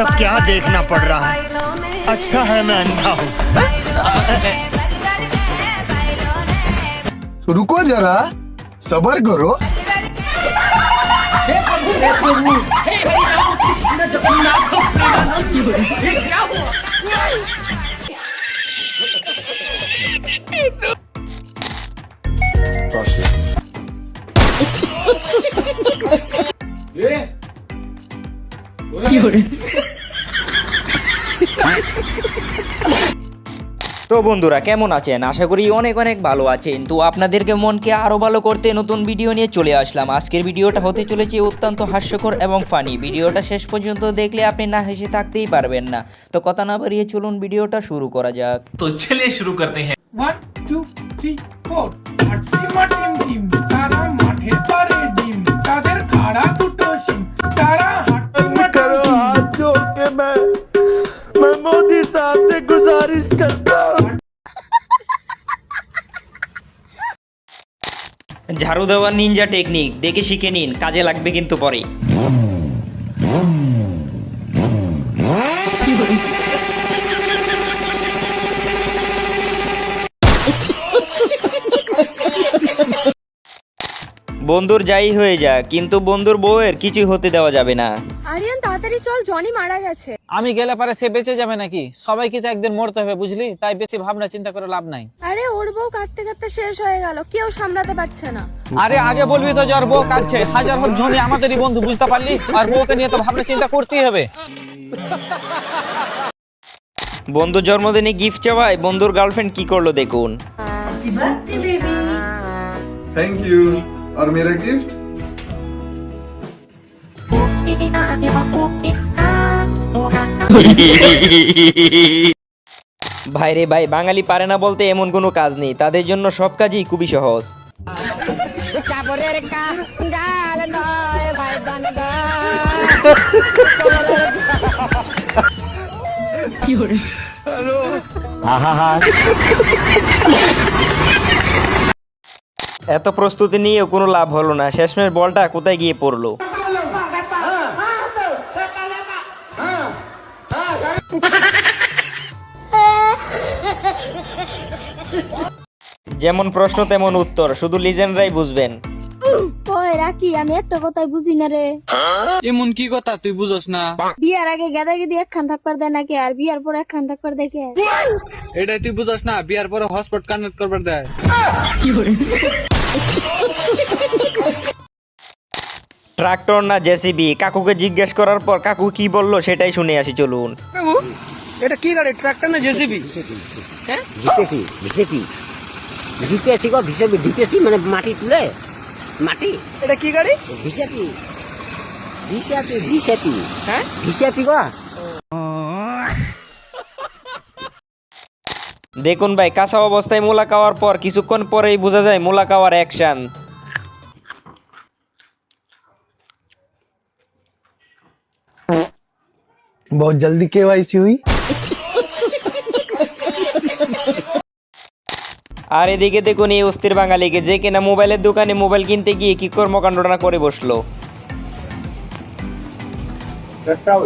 सब क्या देखना पड़ रहा है? अच्छा है मैं अंधा हूँ। रुको जरा सबर करो। তো বন্ধুরা কেমন আছেন? আশা করি অনেক অনেক ভালো আছেন। তো আপনাদেরকে মনকে আরও ভালো করতে নতুন ভিডিও নিয়ে চলে আসলাম। আজকের ভিডিওটা হতে চলেছে অত্যন্ত হাস্যকর এবং ফানি ভিডিওটা শেষ পর্যন্ত দেখলে আপনি না হেসে থাকতেই পারবেন না। তো কথা না বাড়িয়ে চলুন ভিডিওটা শুরু করা যাক। তো চলে শুরু করতে হ্যাঁ ডিম তারা মাঠে পারে ডিম। তাদের খাড়া দুটো সিম তারা ঝাড়ু দেওয়ার নিনজা টেকনিক দেখে শিখে নিন কাজে লাগবে কিন্তু পরে। বন্ধুর যাই হয়ে যা কিন্তু বন্ধুর বউয়ের কিছু হতে দেওয়া যাবে না। আরিয়ান তাড়াতাড়ি চল জনি মারা গেছে। আমি গেলে পারে সে বেঁচে যাবে নাকি? সবাইকে তো একদিন মরতে হবে বুঝলি? তাই বেশি ভাবনা চিন্তা করে লাভ নাই। আরে ওর বউ কাঁদতে কাঁদতে শেষ হয়ে গেল কেউ সামলাতে পারছে না। আরে আগে বলবি তো যার বউ কাঁদছে। হাজার হোক জনি আমাদেরই বন্ধু বুঝতে পারলি? আর বউকে নিয়ে তো ভাবনা চিন্তা করতেই হবে। বন্ধুর জন্মদিনে গিফট চাওয়ায় বন্ধুর গার্লফ্রেন্ড কি করল দেখুন। থ্যাংক ইউ और मेरा गिफ्ट ভাইরে ভাই বাঙালি পারে না বলতে এমন কোনো কাজ নেই তাদের জন্য সব কাজই খুবই সহজ এত প্রস্তুতি নিয়েও কোনো লাভ হলো না। শেষমেশ বলটা কোথায় গিয়ে পড়ল? যেমন প্রশ্ন তেমন উত্তর। শুধু লিজেন্ডরাই বুঝবেন। ওই রাকি আমি একটা কথাই বুঝি না রে। এমন কি কথা তুই বুঝোস না? বিয়ার আগে গেদা গেদি একখান থাকবার দেয় নাকি আর বিয়ার পর একখান থাকবার দেখে এটাই তুই বুঝোস না? বিয়ার পরে হটস্পট কানেক্ট করবার দেয়। ট্রাক্টর না জেসিবি? কাকুকে জিজ্ঞেস করার পর কাকু কি বলল সেটাই শুনে আসি চলুন। এটা কি গাড়ি? ট্রাক্টর না জেসিবি? ভিসেপি ভিসেপি ভিপিএসি গো ভিসেপি ভিপিএসি মানে মাটি তুলে? মাটি? এটা কি গাড়ি? ভিসেপি। ভিসেপি ভিসেপি। হ্যাঁ? ভিসেপি গো দেখুন ভাই কাঁচা অবস্থায় মূলা খাওয়ার পর কিছুক্ষণ পরেই বোঝা যায় মূলা খাওয়ার অ্যাকশন बहुत जल्दी केवाईसी हुई আর এদিকে দেখুন এই অস্থির বাঙালিকে যে কিনা মোবাইলের দোকানে মোবাইল কিনতে গিয়ে কি কর্মকাণ্ডটা করে বসলো ভাইরে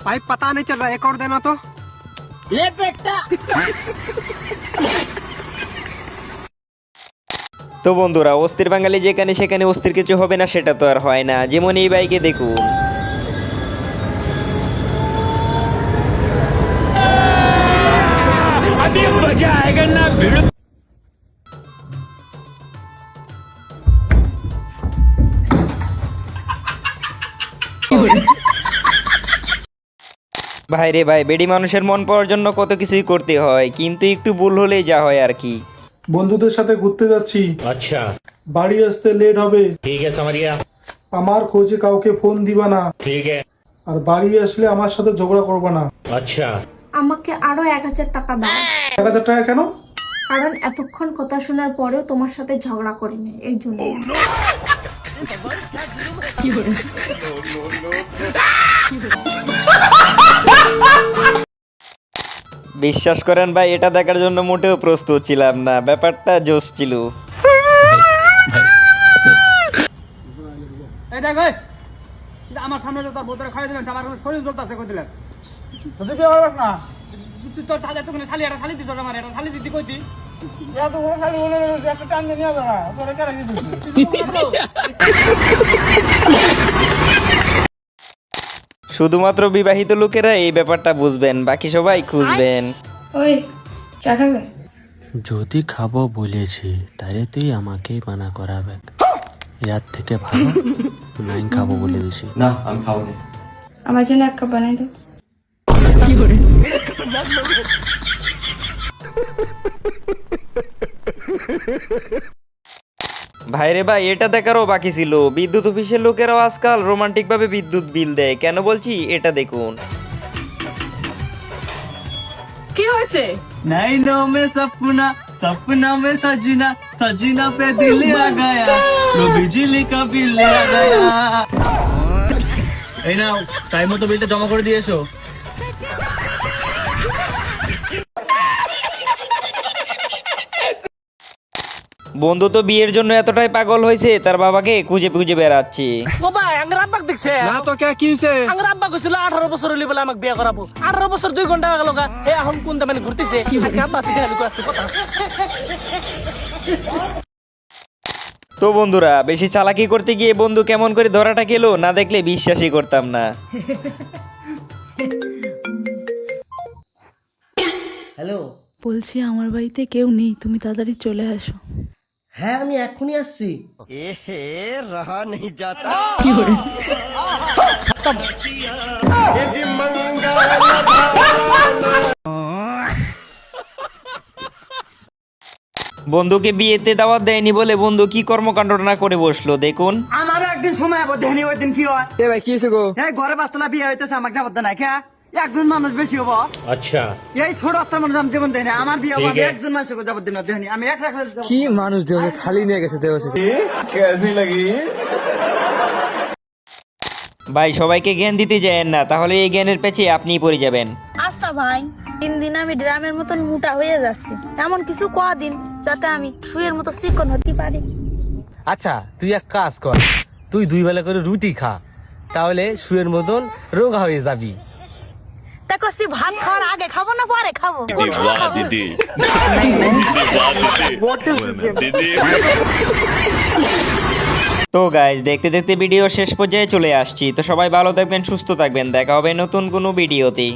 भाई पता नहीं चल रहा एक और देना तो ले बेटा তো বন্ধুরা অস্থির বাঙালি যেখানে সেখানে অস্থির কিছু হবে না সেটা তো আর হয় না যেমন এই বাইকে দেখুন ভাই রে ভাই বেডি মানুষের মন পাওয়ার জন্য কত কিছুই করতে হয় কিন্তু একটু ভুল হলেই যা হয় আর কি। বন্ধুদের সাথে ঘুরতে যাচ্ছি। আচ্ছা। বাড়ি আসতে লেট হবে। ঠিক আছে আমার খোঁজে কাউকে ফোন দিবা না। ঠিক আছে। আর বাড়ি আসলে আমার সাথে ঝগড়া করবা না। আচ্ছা। আমাকে আরও এক হাজার টাকা দাও। এক হাজার টাকা কেন? কারণ এতক্ষণ কথা শোনার পরেও তোমার সাথে ঝগড়া করিনি এই জন্য। বিশ্বাস করেন ভাই এটা দেখার জন্য মোটেও প্রস্তুত ছিলাম না। ব্যাপারটা জোস ছিল। এই দেখ আমার সামনে তো তোর বোতলে খাই দিলেন আমার শরীর জ্বলতেছে কই দিলেন? তুই কি করবস না? তুই তোর সালে তো শালি এটা শালি দিছ আমার এটা শালি দিদি কইতি? তো ওরা শালি বলে একটা টান দিয়ে নিয়ে যাবা তোরে কেন শুধুমাত্র বিবাহিত লোকেরা এই ব্যাপারটা বুঝবেন বাকি সবাই খুঁজবেন। ওই চা খাবে? যদি খাব বলেছি তাহলে তুই আমাকেই মানা করাবে। ইয়ার থেকে ভালো নাই খাব বলে দিছি। না আমি খাব না। আমার জন্য এক কাপ বানাই দাও। ভাইরে ভাই এটা দেখারও বাকি ছিল বিদ্যুৎ অফিসের লোকেরাও আজকাল রোমান্টিক ভাবে বিদ্যুৎ বিল দেয় কেন বলছি এটা দেখুন কি হয়েছে नैनों में सपना सपना में सजना सजना पे दिल आ गया तो बिजली का बिल आ गया এই নাও টাইম মতো বিলটা জমা করে দিয়েছো বন্ধু তো বিয়ের জন্য এতটাই পাগল হয়েছে তার বাবাকে খুঁজে খুঁজে বেড়াচ্ছে। বাবা আঙ্গার আব্বাক দেখছে? না তো কে কি আঙ্গার আব্বা কইছিল 18 বছর হইলে বলে আমাকে বিয়ে করাবো। 18 বছর 2 ঘণ্টা গেল গা এ এখন কোন দামে ঘুরতেছে? আজকে আব্বা থেকে হেলু কথা তো বন্ধুরা বেশি চালাকি করতে গিয়ে বন্ধু কেমন করে ধরাটা খেলো না দেখলে বিশ্বাসই করতাম না। হ্যালো বলছি আমার বাড়িতে কেউ নেই তুমি তাড়াতাড়ি চলে আসো। হ্যাঁ আমি এখনই আসছি। বন্ধুকে বিয়েতে দাওয়াত দেয়নি বলে বন্ধু কি কর্মকাণ্ড না করে বসল দেখুন। আমারও একদিন সময় আবার দেহনি ওই দিন কি হয়? এ ভাই কি গো? এই ঘরে পাঁচতলা বিয়ে হইতেছে আমাকে যাবত না কে? একজন মানুষ বেশি হব। আচ্ছা। এই ছোট আত্মার মানুষ আমি জীবন দেয় আমার বিয়ে হবে একজন মানুষকে জবাব দিন দেয়নি আমি এক রাখা কি মানুষ দেবো খালি নিয়ে গেছে দেবে কেসি লাগি? ভাই সবাইকে জ্ঞান দিতে যায় না তাহলে এই জ্ঞানের পেছে আপনি পড়ে যাবেন। আচ্ছা ভাই তিন দিন আমি ড্রামের মতন মোটা হয়ে যাচ্ছি। এমন কিছু কয়া দিন যাতে আমি শুয়ের মতো চিকন হতে পারি। আচ্ছা তুই এক কাজ কর। তুই দুই বেলা করে রুটি খা তাহলে শুয়ের মতন রোগা হয়ে যাবি। তা ভাত খাওয়ার আগে খাব না পরে খাব? দিদি খাব? তো গাইজ দেখতে দেখতে ভিডিও শেষ পর্যায়ে চলে আসছি। তো সবাই ভালো থাকবেন সুস্থ থাকবেন। দেখা হবে নতুন কোনো ভিডিওতে.